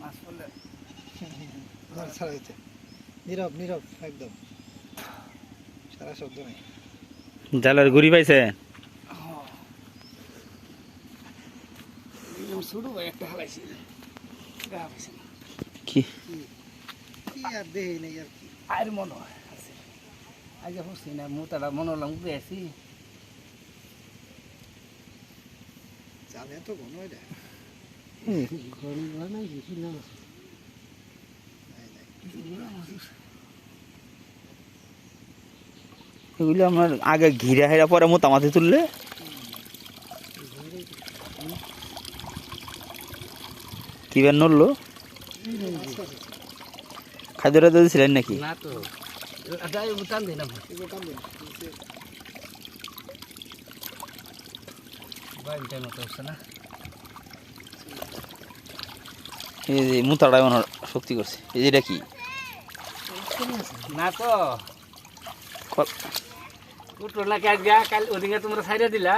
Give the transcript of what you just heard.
মাছ পড়লে ছাড়া নীরব নীরব একদম। সারা শব্দ নেই। জালের গুড়ি পাইছে? একদম ভাই একটা হালাইছি। গা পাইছে না। কি? কি আর দেহি নেই আর কি। আর মনে হয় আছে। আগে বুঝছি না মোতাটা মনে হলাম উঠে আছি জালে এটা নাই, নাই। এগুলি আমার আগে ঘিরা হেরা পরে মোটামাটি তুললে। কি বের নড়লো? খাদ্য টাদ্য দিয়েছিলেন নাকি? না তো। টান দিই না এগুলো টান দিন। নিচে বাইন টাইম মতো হচ্ছে না এই যে মুতাটা হয় শক্তি করছে। এই যে এটা কি? না তো। উঠল নাকি আজকে কাল ওদিকে তোমরা সাইডে দিলা।